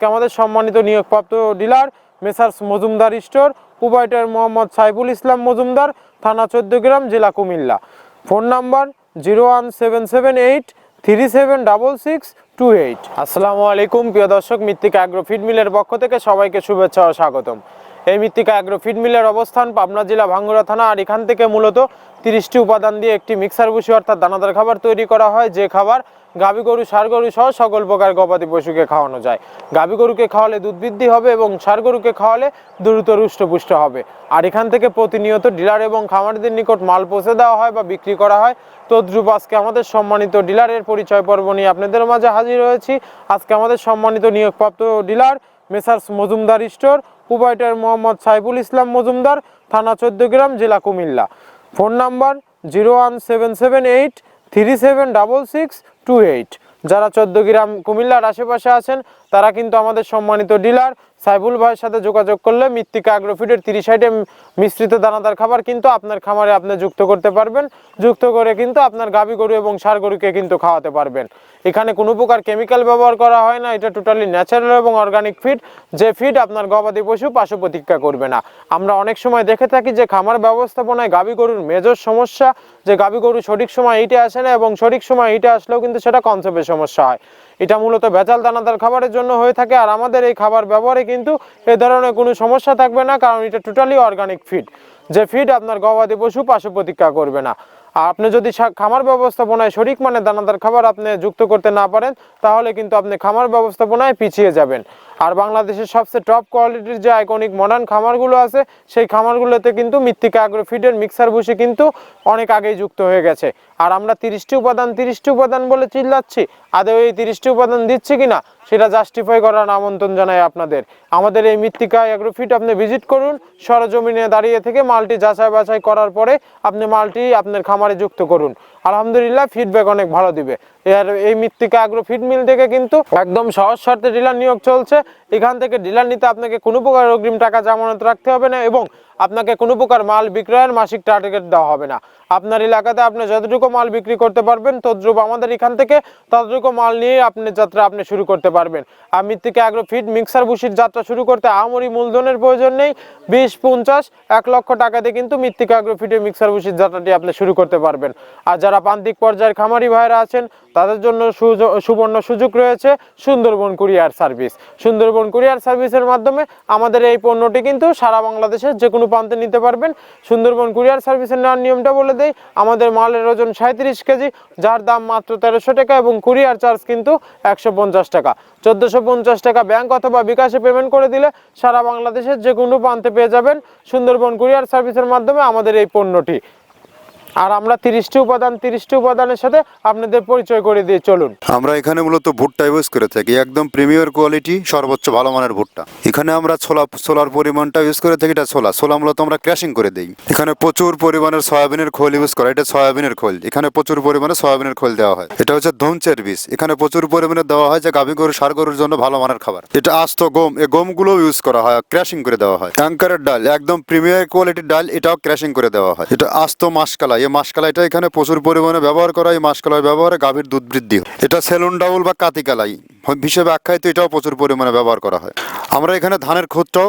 আজকে আমাদের সম্মানিত নিয়োগপ্রাপ্ত dealer messrs Majumdar store provider Mohammad Saiful Islam Majumdar, থানা চোদ্দগ্রাম জেলা Cumilla. Phone number zero one seven seven eight three seven double six two eight আসসালামু আলাইকুম প্রিয় দর্শক মৃত্তিকা অ্যাগ্রো ফিডমিলের পক্ষ থেকে সবাইকে শুভেচ্ছা ও স্বাগতম এই মৃত্তিকা অ্যাগ্রো ফিড মিলের অবস্থান পাবনা জেলা ভাঙ্গুড়া থানা, আর এখান থেকে মূলত তিরিশটি উপাদান দিয়ে একটি মিক্সার ভুসি অর্থাৎ দানাদার খাবার তৈরি করা হয়। যে খাবার গাভী গরু ষাঁড় গরু সহ সকল প্রকার গবাদি পশুকে খাওয়ানো যায়। গাভী গরুকে খাওয়ালে দুধ বৃদ্ধি হবে এবং ষাঁড় গরুকে খাওয়ালে দ্রুত রুষ্টপুষ্ট হবে। আর এখান থেকে প্রতিনিয়ত ডিলার এবং খামারিদের নিকট মাল পৌঁছে দেওয়া হয় বা বিক্রি করা হয়। তদ্রুপ আজকে আমাদের সম্মানিত ডিলারের পরিচয় পর্ব নিয়ে আপনাদের মাঝে হাজির হয়েছি। আজকে আমাদের সম্মানিত নিয়োগপ্রাপ্ত dealer, messrs Majumdar store provider Mohammad Saiful Islam Majumdar, থানা চোদ্দগ্রাম জেলা Cumilla. Phone number zero one seven seven eight three seven double six two eight. যারা চোদ্দগ্রাম কুমিল্লার আশেপাশে আছেন, তারা কিন্তু আমাদের সম্মানিত ডিলার সাইবুল ভাইয়ের সাথে যোগাযোগ করলে মৃত্তিকা অ্যাগ্রোফিডের তিরিশ আইটেম মিশ্রিত দানাদার খাবার কিন্তু আপনার খামারে আপনি যুক্ত করতে পারবেন। যুক্ত করে কিন্তু আপনার গাভী গরু এবং সার গরুকে কিন্তু খাওয়াতে পারবেন। এখানে কোনো প্রকার কেমিক্যাল ব্যবহার করা হয় না, এটা টোটালি ন্যাচারাল এবং অর্গানিক ফিড যে ফিড আপনার গবাদি পশু পাশু প্রতীক্ষা করবে না। আমরা অনেক সময় দেখে থাকি যে খামার ব্যবস্থাপনায় গাভী গরুর মেজর সমস্যা, যে গাভী গরু সঠিক সময় ইটে আসে না এবং সঠিক সময় ইটে আসলেও কিন্তু সেটা কনসেপ্টের সমস্যা হয়। এটা মূলত ভেজাল দানাদার খাবারের জন্য হয়ে থাকে। আর আমাদের এই খাবার ব্যবহারে কিন্তু এ ধরনের কোনো সমস্যা থাকবে না, কারণ এটা টোটালি অর্গানিক ফিড যে ফিড আপনার গবাদি পশু পাশু প্রতীক্ষা করবে না। আপনি যদি খামার ব্যবস্থাপনায় সঠিক মানে দানাদার খাবার আপনি যুক্ত করতে না পারেন, তাহলে কিন্তু আপনি খামার ব্যবস্থাপনায় পিছিয়ে যাবেন। আর বাংলাদেশের সবচেয়ে টপ কোয়ালিটির যে আইকনিক মডার্ন খামারগুলো আছে, সেই খামারগুলোতে কিন্তু মৃত্তিকা আগ্রো ফিডের মিক্সার ভুসি কিন্তু অনেক আগেই যুক্ত হয়ে গেছে। আর আমরা তিরিশটি উপাদান তিরিশটি উপাদান বলে চিল্লাচ্ছি, আদৌ এই তিরিশটি উপাদান দিচ্ছি কিনা, সেটা জাস্টিফাই করার আমন্ত্রণ জানাই আপনাদের। আমাদের এই মৃত্তিকা অ্যাগ্রোফিট আপনি ভিজিট করুন, সরজমিনে দাঁড়িয়ে থেকে মালটি যাচাই বাছাই করার পরে আপনি মালটি আপনার খামারে যুক্ত করুন। আলহামদুলিল্লাহ ফিডব্যাক অনেক ভালো দিবে। এর এই মৃত্তিকা আগ্রো ফিড মিল থেকে কিন্তু একদম সহজ শর্তে ডিলার নিয়োগ চলছে। এখান থেকে ডিলার নিতে আপনাকে কোনো প্রকার অগ্রিম টাকা জামানত রাখতে হবে না এবং আপনাকে কোনো প্রকার মাল বিক্রয়ের মাসিক টার্গেট দেওয়া হবে না। আপনার এলাকাতে আপনি যতটুকু মাল বিক্রি করতে পারবেন তদ্রুপ আমাদের এখান থেকে ততটুকু মাল নিয়ে আপনি যাত্রা আপনি শুরু করতে পারবেন। আর মৃত্তিকা আগ্রো ফিট মিক্সার বুসির যাত্রা শুরু করতে আমরি মূলধনের প্রয়োজন নেই। বিশ, পঞ্চাশ, এক লক্ষ টাকাতে কিন্তু মৃত্তিকা আগ্রো ফিডের মিক্সার বুসির যাত্রাটি আপনি শুরু করতে পারবেন। আর যারা প্রান্তিক পর্যায়ের খামারি ভাইরা আছেন তাদের জন্য সুবর্ণ সুযোগ রয়েছে Sundarban courier service. Sundarban courier সার্ভিসের মাধ্যমে আমাদের এই পণ্যটি কিন্তু সারা বাংলাদেশের যে কোনো প্রান্তে নিতে পারবেন। সুন্দরবন কুরিয়ার সার্ভিসের নেওয়ার নিয়মটা বলে দেই, আমাদের মালের ওজন সাঁত্রিশ কেজি, যার দাম মাত্র তেরোশো টাকা এবং কুরিয়ার চার্জ কিন্তু একশো পঞ্চাশ টাকা। চোদ্দোশো পঞ্চাশ টাকা ব্যাংক অথবা বিকাশে পেমেন্ট করে দিলে সারা বাংলাদেশের যে কোনো প্রান্তে পেয়ে যাবেন সুন্দরবন কুরিয়ার সার্ভিসের মাধ্যমে আমাদের এই পণ্যটি। আর আমরা তিরিশটি উপাদান, তিরিশটি উপাদানের সাথে আপনাদের পরিচয় করে দিয়ে চলুন। আমরা এখানে মূলত ভুট্টা ইউজ করে থাকি, একদম প্রিমিয়ার কোয়ালিটি, সর্বোচ্চ ভালো মানের ভুট্টা। এখানে আমরা ছোলা, ছোলার পরিমাণটা ইউজ করে থাকি, এটা ছোলা। ছোলা মূলত আমরা ক্র্যাশিং করে দিই। এখানে প্রচুর পরিমাণের সয়াবিনের খোল ইউজ করা এটা সয়াবিনের খোল। এখানে প্রচুর পরিমাণে সয়াবিনের খোল দেওয়া হয়। এটা হচ্ছে ধনচের বীজ। এখানে প্রচুর পরিমাণে দেওয়া হয় যে গাভী গরু সার গরুর জন্য ভালো মানের খাবার। এটা আস্ত গম এই গমগুলো ইউজ করা হয় ক্র্যাশিং করে দেওয়া হয়। অ্যাঙ্কারের ডাল, একদম প্রিমিয়ার কোয়ালিটির ডাল, এটাও ক্র্যাশিং করে দেওয়া হয়। এটা আস্ত মাসকালা এই মাসকালাইটা এখানে প্রচুর পরিমাণে ব্যবহার করা এই মাসকালাই ব্যবহারে গাভীর দুধ বৃদ্ধি হয়। এটা সেলুন ডাউল বা কাতিকালাই হিসেবে আখ্যায়িত, এটাও প্রচুর পরিমাণে ব্যবহার করা হয় আমরা এখানে ধানের খুদটাও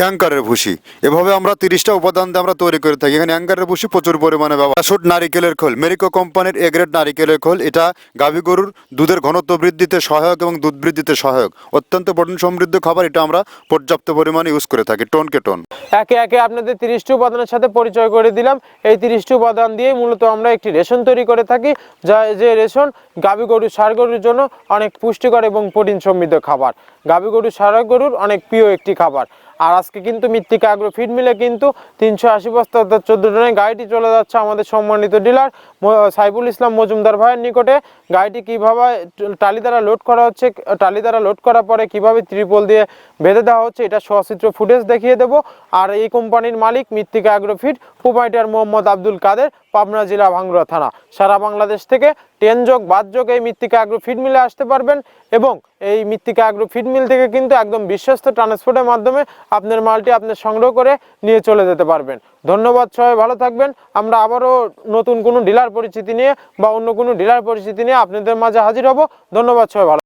অ্যাঙ্কারের ভুসি। এভাবে আমরা তিরিশটা উপাদান দিয়ে আমরা তৈরি করে থাকি। এখানে অ্যাঙ্কারের ভুসি প্রচুর পরিমাণে ব্যবহার নারিকেলের খোল। মেরিকো কোম্পানির এ গ্রেড নারিকেলের খোল। এটা গাভী গরুর দুধের ঘনত্ব বৃদ্ধিতে সহায়ক এবং দুধ বৃদ্ধিতে সহায়ক। অত্যন্ত প্রোটিন সমৃদ্ধ খাবার। এটা আমরা পর্যাপ্ত পরিমাণে ইউজ করে থাকি টনকে টন একে একে আপনাদের তিরিশটি উপাদানের সাথে পরিচয় করে দিলাম। এই তিরিশটি উপাদান দিয়ে মূলত আমরা একটি রেশন তৈরি করে থাকি, যা যে রেশন গাভী গরু সার গরুর জন্য অনেক পুষ্টিকর এবং প্রোটিন সমৃদ্ধ খাবার। গাভী গরু সার গরুর অনেক প্রিয় একটি খাবার। আর আজকে কিন্তু মৃত্তিকা আগ্রো ফিট মিলে কিন্তু তিনশো আশি বস্তা অর্থাৎ চোদ্দ টনের গাড়িটি চলে যাচ্ছে আমাদের সম্মানিত ডিলার। সাইফুল ইসলাম মজুমদার ভাইয়ের নিকটে। গাড়িটি কীভাবে টালি দ্বারা লোড করা হচ্ছে টালি দ্বারা লোড করার পরে কীভাবে ত্রিপল দিয়ে বেঁধে দেওয়া হচ্ছে, এটা সচিত্র ফুটেজ দেখিয়ে দেবো। আর এই কোম্পানির মালিক Mrittika agro feed proprietor Mohammad Abdul Kader, Pabna জেলা ভাঙ্গুড়া থানা। সারা বাংলাদেশ থেকে টেন যোগ বাদ যোগ এই মৃত্তিকা আগ্রো ফিড মিলে আসতে পারবেন এবং এই মৃত্তিকা আগ্রো ফিড মিল থেকে কিন্তু একদম বিশ্বস্ত ট্রান্সপোর্টের মাধ্যমে আপনার মালটি আপনার সংগ্রহ করে নিয়ে চলে যেতে পারবেন। ধন্যবাদ সবাই, ভালো থাকবেন। আমরা আবারও নতুন কোনো ডিলার পরিচিতি নিয়ে বা অন্য কোনো ডিলার পরিচিতি নিয়ে আপনাদের মাঝে হাজির হব। ধন্যবাদ সবাই, ভালো